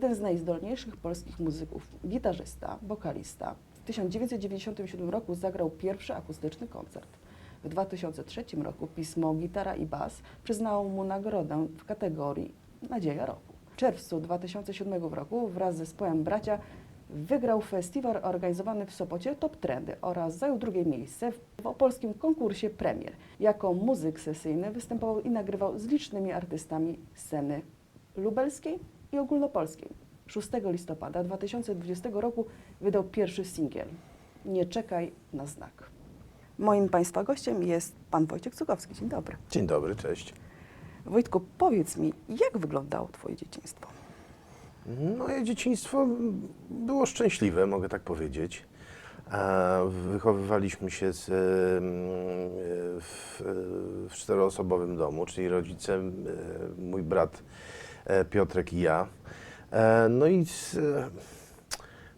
jeden z najzdolniejszych polskich muzyków, gitarzysta, wokalista. W 1997 roku zagrał pierwszy akustyczny koncert. W 2003 roku pismo Gitara i Bas przyznało mu nagrodę w kategorii Nadzieja Roku. W czerwcu 2007 roku wraz z zespołem Bracia wygrał festiwal organizowany w Sopocie Top Trendy oraz zajął drugie miejsce w, opolskim konkursie Premier. Jako muzyk sesyjny występował i nagrywał z licznymi artystami sceny lubelskiej i ogólnopolskiej. 6 listopada 2020 roku wydał pierwszy singiel Nie czekaj na znak. Moim Państwa gościem jest Pan Wojciech Cugowski. Dzień dobry. Dzień dobry, cześć. Wojtku, powiedz mi, jak wyglądało Twoje dzieciństwo? Moje dzieciństwo było szczęśliwe, mogę tak powiedzieć. Wychowywaliśmy się z, w, w czteroosobowym domu, czyli rodzice, e, mój brat Piotrek i ja. E, No i z, e,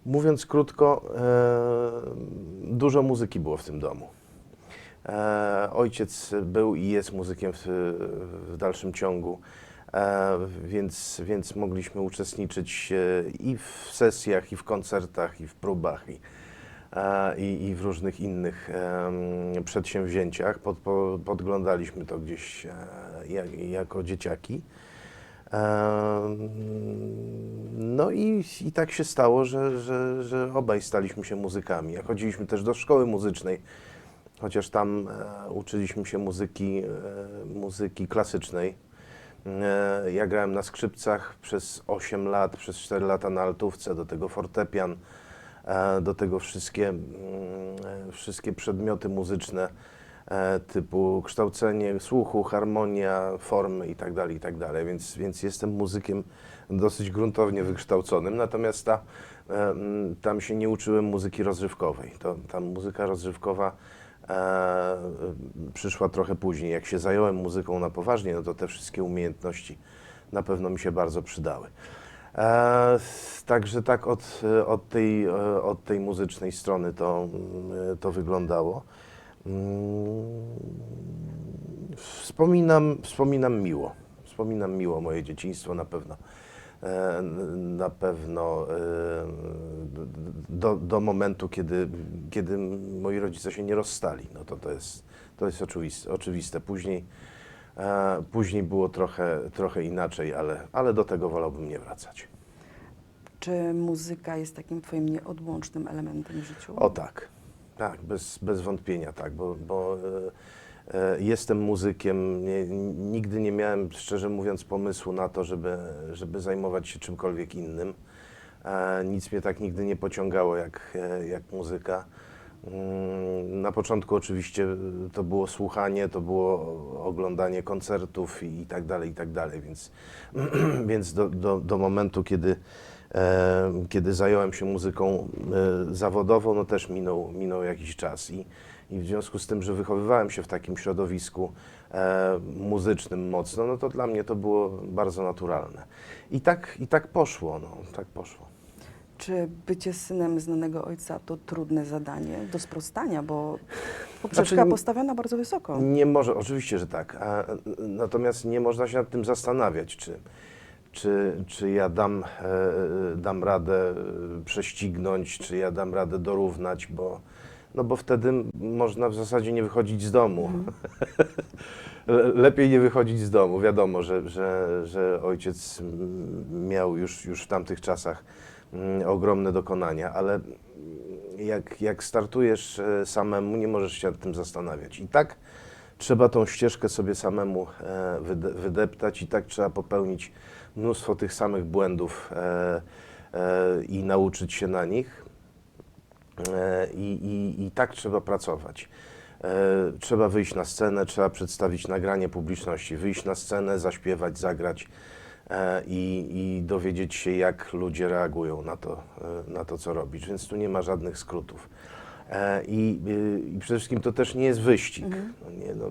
mówiąc krótko, e, dużo muzyki było w tym domu. E, Ojciec był i jest muzykiem w, w dalszym ciągu, e, więc, więc mogliśmy uczestniczyć e, i w sesjach, i w koncertach, i w próbach, i, e, i, i w różnych innych przedsięwzięciach. Pod, po, podglądaliśmy to gdzieś e, jak, jako dzieciaki. No i, i tak się stało, że, że, że obaj staliśmy się muzykami. Chodziliśmy też do szkoły muzycznej, chociaż tam e, uczyliśmy się muzyki, e, muzyki klasycznej. E, ja grałem na skrzypcach przez 8 lat, przez 4 lata na altówce, do tego fortepian, do tego wszystkie, mm, wszystkie przedmioty muzyczne typu kształcenie słuchu, harmonia, formy itd., itd. Więc, więc jestem muzykiem dosyć gruntownie wykształconym, natomiast ta, e, tam się nie uczyłem muzyki rozrywkowej. To, ta muzyka rozrywkowa e, przyszła trochę później. Jak się zająłem muzyką na poważnie, no to te wszystkie umiejętności na pewno mi się bardzo przydały. E, także tak od, od, tej, e, od tej muzycznej strony to, to wyglądało. Mm, Wspominam, wspominam miło. Wspominam miło moje dzieciństwo na pewno. E, Na pewno e, do, do momentu, kiedy, kiedy moi rodzice się nie rozstali. No to, to jest, to jest oczywiste. oczywiste. Później, e, później było trochę, trochę inaczej, ale, ale do tego wolałbym nie wracać. Czy muzyka jest takim Twoim nieodłącznym elementem w życiu? O tak, tak, bez, bez wątpienia tak, bo, bo e, e, jestem muzykiem, nie, nigdy nie miałem, szczerze mówiąc, pomysłu na to, żeby, żeby zajmować się czymkolwiek innym. E, nic mnie tak nigdy nie pociągało jak, e, jak muzyka. Mm, Na początku oczywiście to było słuchanie, to było oglądanie koncertów i, tak dalej, i tak dalej, więc, więc do, do, do momentu, kiedy, e, kiedy zająłem się muzyką zawodową, no też minął, minął jakiś czas i, i w związku z tym, że wychowywałem się w takim środowisku muzycznym mocno, no to dla mnie to było bardzo naturalne. I tak, i tak poszło, no, tak poszło. Czy bycie synem znanego ojca to trudne zadanie do sprostania, bo poprzeczka Znaczy, postawiona bardzo wysoko? Nie może, oczywiście, że tak. A, natomiast nie można się nad tym zastanawiać, czy, czy, czy ja dam, e, dam radę e, prześcignąć, czy ja dam radę dorównać, bo, no bo wtedy można w zasadzie nie wychodzić z domu. Le- Lepiej nie wychodzić z domu. Wiadomo, że, że, że ojciec miał już, już w tamtych czasach ogromne dokonania, ale jak, jak startujesz e, samemu, nie możesz się nad tym zastanawiać. I tak trzeba tą ścieżkę sobie samemu wyde- wydeptać i tak trzeba popełnić mnóstwo tych samych błędów e, e, i nauczyć się na nich. E, I, i, I tak trzeba pracować. Trzeba wyjść na scenę, trzeba przedstawić nagranie publiczności, wyjść na scenę, zaśpiewać, zagrać i, i dowiedzieć się, jak ludzie reagują na to, na to, co robisz. Więc tu nie ma żadnych skrótów. I, i przede wszystkim to też nie jest wyścig. No nie, no,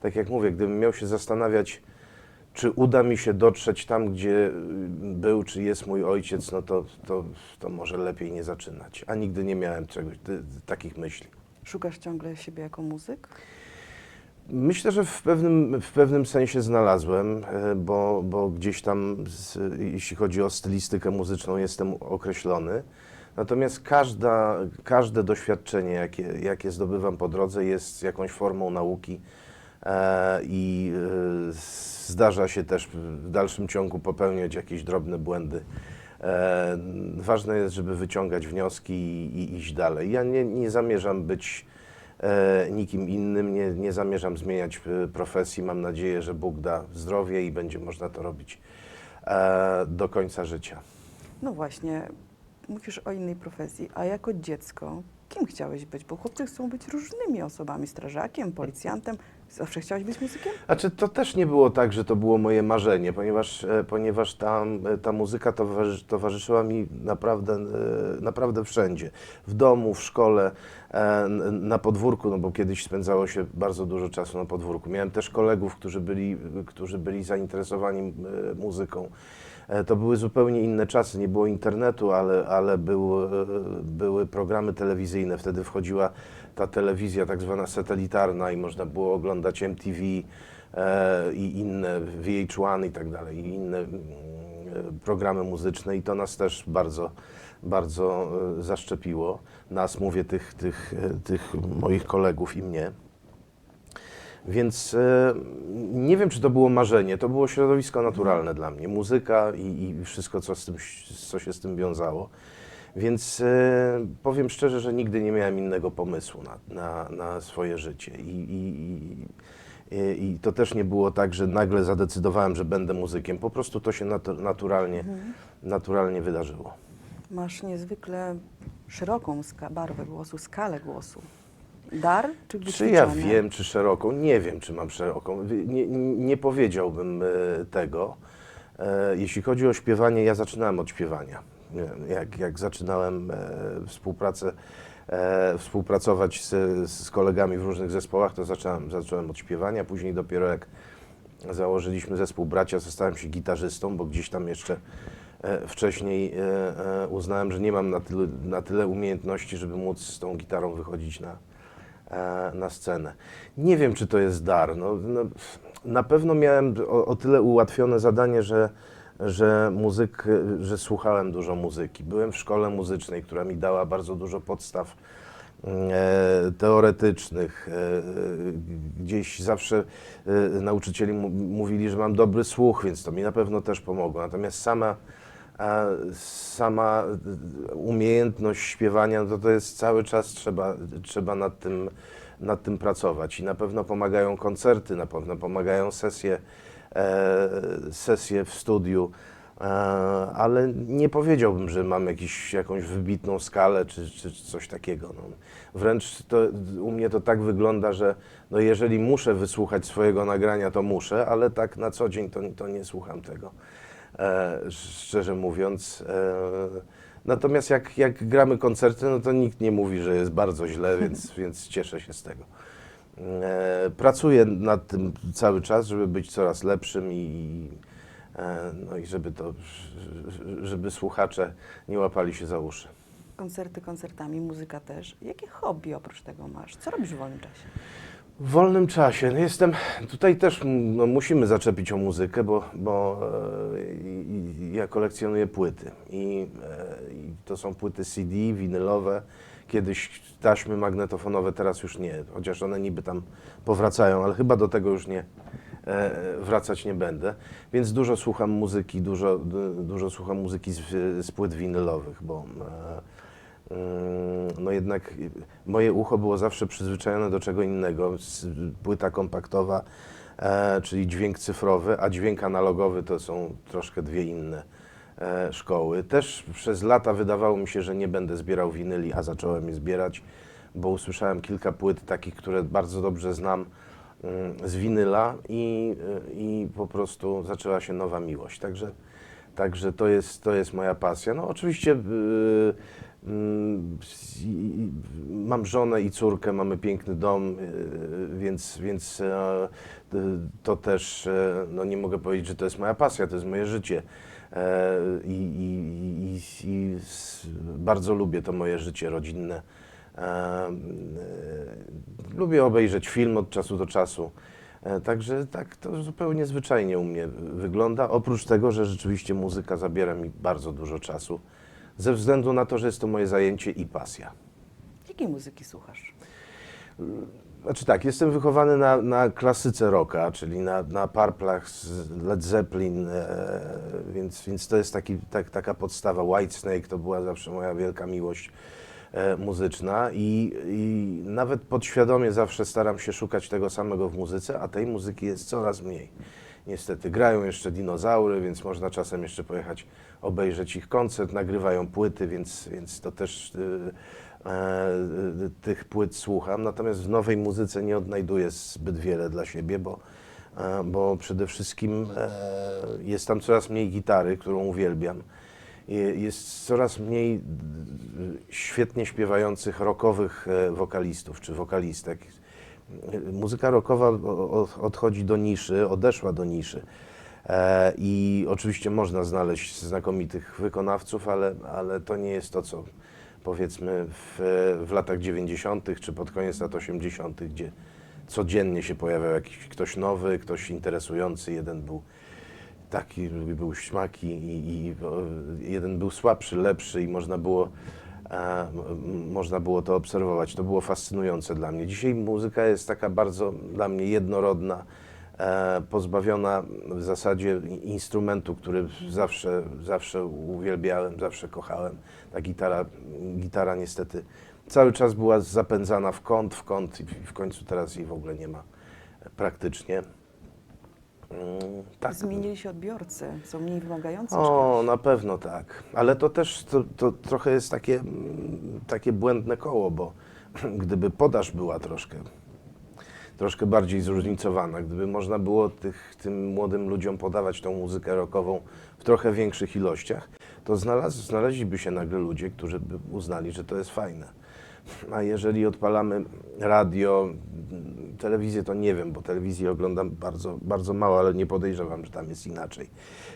tak jak mówię, gdybym miał się zastanawiać, czy uda mi się dotrzeć tam, gdzie y, był, czy jest mój ojciec, no to, to, to może lepiej nie zaczynać. A nigdy nie miałem czegoś, ty, takich myśli. Szukasz ciągle siebie jako muzyk? Myślę, że w pewnym, w pewnym sensie znalazłem, e, bo, bo gdzieś tam, z, jeśli chodzi o stylistykę muzyczną, jestem określony. Natomiast każda, każde doświadczenie, jakie, jakie zdobywam po drodze, jest jakąś formą nauki i e, zdarza się też w dalszym ciągu popełniać jakieś drobne błędy. E, ważne jest, żeby wyciągać wnioski i, iść dalej. Ja nie, nie zamierzam być e, nikim innym, nie, nie zamierzam zmieniać e, profesji. Mam nadzieję, że Bóg da zdrowie i będzie można to robić e, do końca życia. No właśnie, mówisz o innej profesji, a jako dziecko kim chciałeś być? Bo chłopcy chcą być różnymi osobami, strażakiem, policjantem. Zawsze chciałeś być muzykiem? Znaczy, to też nie było tak, że to było moje marzenie, ponieważ, e, ponieważ ta, e, ta muzyka towarzy, towarzyszyła mi naprawdę, e, naprawdę wszędzie. W domu, w szkole, na podwórku, no bo kiedyś spędzało się bardzo dużo czasu na podwórku. Miałem też kolegów, którzy byli, którzy byli zainteresowani e, muzyką. E, To były zupełnie inne czasy, nie było internetu, ale, ale był, e, były programy telewizyjne. Wtedy wchodziła ta telewizja tak zwana satelitarna i można było oglądać MTV e, i inne, VH1 i tak dalej, i inne mm, e, programy muzyczne i to nas też bardzo, bardzo e, zaszczepiło. Nas, mówię, tych, tych, e, tych moich kolegów i mnie. Więc e, nie wiem, czy to było marzenie. To było środowisko naturalne dla mnie. Muzyka i, i wszystko, co, z tym, co się z tym wiązało. Więc powiem szczerze, że nigdy nie miałem innego pomysłu na, na, na swoje życie. I, i, i, i, to też nie było tak, że nagle zadecydowałem, że będę muzykiem. Po prostu to się natu, naturalnie, naturalnie wydarzyło. Masz niezwykle szeroką barwę głosu, skalę głosu. Dar czy Czy ja wiem, czy szeroką? Nie wiem, czy mam szeroką. Nie, nie powiedziałbym e, tego. E, Jeśli chodzi o śpiewanie, ja zaczynałem od śpiewania. Jak, jak zaczynałem e, współpracę, współpracować z, z kolegami w różnych zespołach, to zacząłem, zacząłem od śpiewania. Później dopiero jak założyliśmy zespół Bracia, zostałem się gitarzystą, bo gdzieś tam jeszcze wcześniej e, e, uznałem, że nie mam na tyle, na tyle umiejętności, żeby móc z tą gitarą wychodzić na, e, na scenę. Nie wiem, czy to jest dar. No, no, na pewno miałem o, o tyle ułatwione zadanie, że, że, muzyk, że słuchałem dużo muzyki. Byłem w szkole muzycznej, która mi dała bardzo dużo podstaw e, teoretycznych. E, gdzieś zawsze e, nauczycieli mówili, że mam dobry słuch, więc to mi na pewno też pomogło. Natomiast sama a sama y, umiejętność śpiewania, no to, to jest cały czas trzeba, trzeba nad, tym, nad tym pracować. I na pewno pomagają koncerty, na pewno pomagają sesje, e, sesje w studiu, e, ale nie powiedziałbym, że mam jakiś, jakąś wybitną skalę czy, czy coś takiego. No. Wręcz to, u mnie to tak wygląda, że no jeżeli muszę wysłuchać swojego nagrania, to muszę, ale tak na co dzień to, to nie słucham tego szczerze mówiąc. E, natomiast jak, jak gramy koncerty, no to nikt nie mówi, że jest bardzo źle, więc, więc cieszę się z tego. E, pracuję nad tym cały czas, żeby być coraz lepszym i, e, no i żeby to, żeby słuchacze nie łapali się za uszy. Koncerty koncertami, muzyka też. Jakie hobby oprócz tego masz? Co robisz w wolnym czasie? W wolnym czasie. No jestem, tutaj też no, musimy zaczepić o muzykę, bo, bo e, ja kolekcjonuję płyty. I, e, i to są płyty CD, winylowe, kiedyś taśmy magnetofonowe, teraz już nie, chociaż one niby tam powracają, ale chyba do tego już nie e, wracać nie będę, więc dużo słucham muzyki, dużo, du- dużo słucham muzyki z, z płyt winylowych, bo e, no jednak moje ucho było zawsze przyzwyczajone do czego innego. Płyta kompaktowa, e, czyli dźwięk cyfrowy, a dźwięk analogowy to są troszkę dwie inne e, szkoły. Też przez lata wydawało mi się, że nie będę zbierał winyli, a zacząłem je zbierać, bo usłyszałem kilka płyt takich, które bardzo dobrze znam mm, z winyla i, i po prostu zaczęła się nowa miłość. Także Także to jest, to jest moja pasja. No oczywiście yy, mam żonę i córkę, mamy piękny dom, yy, więc, więc e, y, to też, e, no nie mogę powiedzieć, że to jest moja pasja, to jest moje życie. E, I, i, i, i bardzo lubię to moje życie rodzinne. Lubię obejrzeć film od czasu do czasu. Także tak to zupełnie zwyczajnie u mnie wygląda. Oprócz tego, że rzeczywiście muzyka zabiera mi bardzo dużo czasu, ze względu na to, że jest to moje zajęcie i pasja. Jakiej muzyki słuchasz? Znaczy tak, jestem wychowany na, na klasyce rocka, czyli na, na Purplach z Led Zeppelin, e, więc, więc to jest taki, tak, taka podstawa. Whitesnake to była zawsze moja wielka miłość e, muzyczna i, i nawet podświadomie zawsze staram się szukać tego samego w muzyce, a tej muzyki jest coraz mniej. Niestety grają jeszcze dinozaury, więc można czasem jeszcze pojechać obejrzeć ich koncert, nagrywają płyty, więc, więc to też e, e, tych płyt słucham. Natomiast w nowej muzyce nie odnajduję zbyt wiele dla siebie, bo, e, bo przede wszystkim e, jest tam coraz mniej gitary, którą uwielbiam. Je- Jest coraz mniej świetnie śpiewających rockowych e, wokalistów czy wokalistek. Muzyka rockowa odchodzi do niszy, odeszła do niszy. E, I oczywiście można znaleźć znakomitych wykonawców, ale, ale to nie jest to, co powiedzmy w, w latach 90. czy pod koniec lat 80., gdzie codziennie się pojawiał jakiś ktoś nowy, ktoś interesujący. Jeden był taki, był śmaki i, i jeden był słabszy, lepszy i można było, można było to obserwować. To było fascynujące dla mnie. Dzisiaj muzyka jest taka bardzo dla mnie jednorodna, e, pozbawiona w zasadzie instrumentu, który zawsze, zawsze uwielbiałem, zawsze kochałem. Ta gitara, gitara niestety cały czas była zapędzana w kąt, w kąt i w końcu teraz jej w ogóle nie ma praktycznie. Mm, tak. Zmienili się odbiorcy, są mniej wymagający O, na pewno tak. Ale to też to, to trochę jest takie, mm, takie błędne koło, bo gdyby podaż była troszkę, troszkę bardziej zróżnicowana, gdyby można było tych, tym młodym ludziom podawać tą muzykę rockową w trochę większych ilościach, to znalaz, znaleźliby się nagle ludzie, którzy by uznali, że to jest fajne. A jeżeli odpalamy radio, telewizję, to nie wiem, bo telewizję oglądam bardzo, bardzo mało, ale nie podejrzewam, że tam jest inaczej.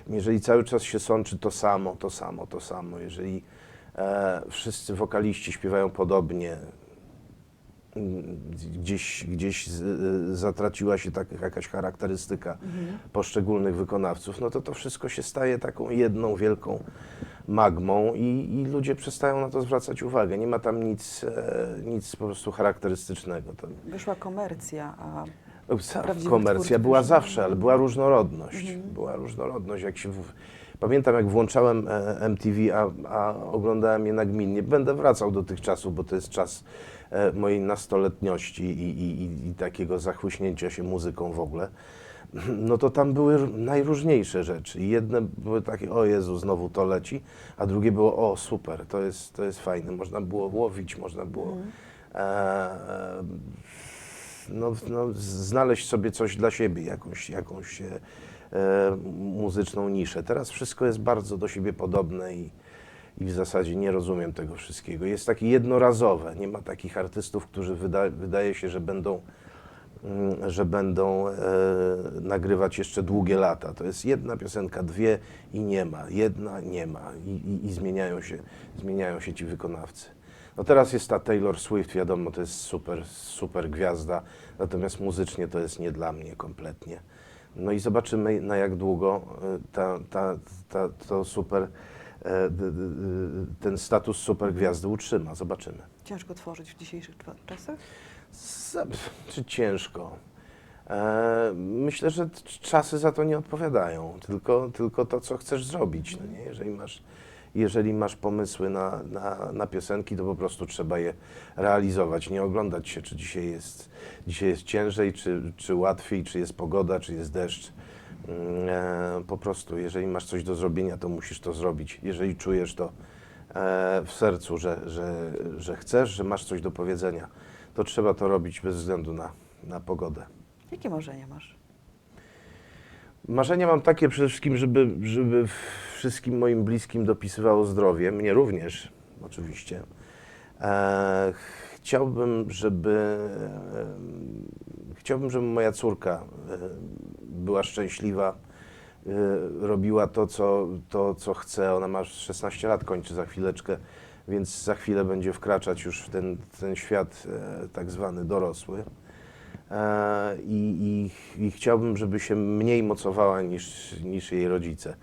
Jeżeli cały czas się sączy to samo, to samo, to samo, jeżeli e, wszyscy wokaliści śpiewają podobnie, gdzieś, gdzieś z, y, zatraciła się tak, jakaś charakterystyka poszczególnych wykonawców, no to to wszystko się staje taką jedną wielką magmą i, i ludzie przestają na to zwracać uwagę. Nie ma tam nic, e, nic po prostu charakterystycznego. To, wyszła komercja, a Prawdziwy Komercja była zawsze, ale była różnorodność. Mhm. Była różnorodność. Jak się w... Pamiętam, jak włączałem e, MTV, a, a oglądałem je nagminnie. Będę wracał do tych czasów, bo to jest czas e, mojej nastoletniości i, i, i, takiego zachłyśnięcia się muzyką w ogóle. No to tam były najróżniejsze rzeczy. Jedne były takie, o Jezu, znowu to leci, a drugie było, o super, to jest, to jest fajne. Można było łowić, można było e, e, no, no, znaleźć sobie coś dla siebie, jakąś, jakąś e, e, muzyczną niszę. Teraz wszystko jest bardzo do siebie podobne i, i w zasadzie nie rozumiem tego wszystkiego. Jest takie jednorazowe. Nie ma takich artystów, którzy wyda, wydaje się, że będą, mm, że będą e, nagrywać jeszcze długie lata. To jest jedna piosenka, dwie i nie ma. Jedna, nie ma. I, i, i zmieniają, się, zmieniają się ci wykonawcy. No teraz jest ta Taylor Swift, wiadomo, to jest super, super gwiazda, natomiast muzycznie to jest nie dla mnie kompletnie. No i zobaczymy na jak długo e, ta, ta, ta, to super, e, ten status super gwiazdy utrzyma. Zobaczymy. ciężko tworzyć w dzisiejszych czasach? Za, czy ciężko? E, myślę, że czasy za to nie odpowiadają, tylko, tylko to, co chcesz zrobić. No nie? Jeżeli, masz, jeżeli masz pomysły na, na, na piosenki, to po prostu trzeba je realizować. Nie oglądać się, czy dzisiaj jest, dzisiaj jest ciężej, czy, czy łatwiej, czy jest pogoda, czy jest deszcz. Mm, E, po prostu, jeżeli masz coś do zrobienia, to musisz to zrobić. Jeżeli czujesz to e, w sercu, że, że, że chcesz, że masz coś do powiedzenia, to trzeba to robić bez względu na, na pogodę. Jakie marzenia masz? Marzenia mam takie przede wszystkim, żeby, żeby wszystkim moim bliskim dopisywało zdrowie, mnie również oczywiście. E, chciałbym, żeby, e, chciałbym, żeby moja córka e, była szczęśliwa, e, robiła to co, to, co chce. Ona ma 16 lat, kończy za chwileczkę więc za chwilę będzie wkraczać już w ten, ten świat e, tak zwany dorosły. E, i, i, I chciałbym, żeby się mniej mocowała niż, niż jej rodzice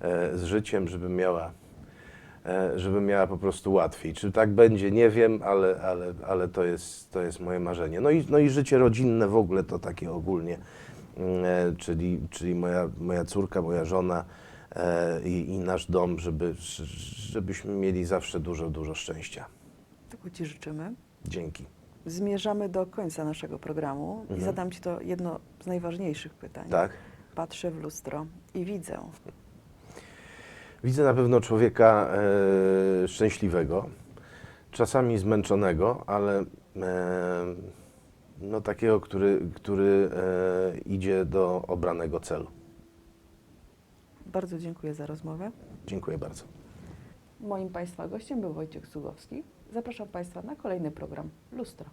e, z życiem, żeby miała, e, żeby miała po prostu łatwiej. Czy tak będzie, nie wiem, ale, ale, ale to, jest, to jest moje marzenie. No i, no i życie rodzinne w ogóle to takie ogólnie, mm, czyli, czyli moja, moja córka, moja żona i, i nasz dom, żeby, żebyśmy mieli zawsze dużo, dużo szczęścia. Tego Ci życzymy. Dzięki. Zmierzamy do końca naszego programu i Mhm. zadam Ci to jedno z najważniejszych pytań. Tak? Patrzę w lustro i widzę. Widzę na pewno człowieka e, szczęśliwego, czasami zmęczonego, ale e, no, takiego, który, który e, idzie do obranego celu. Bardzo dziękuję za rozmowę. Dziękuję bardzo. Moim Państwa gościem był Wojciech Sługowski. Zapraszam Państwa na kolejny program Lustro.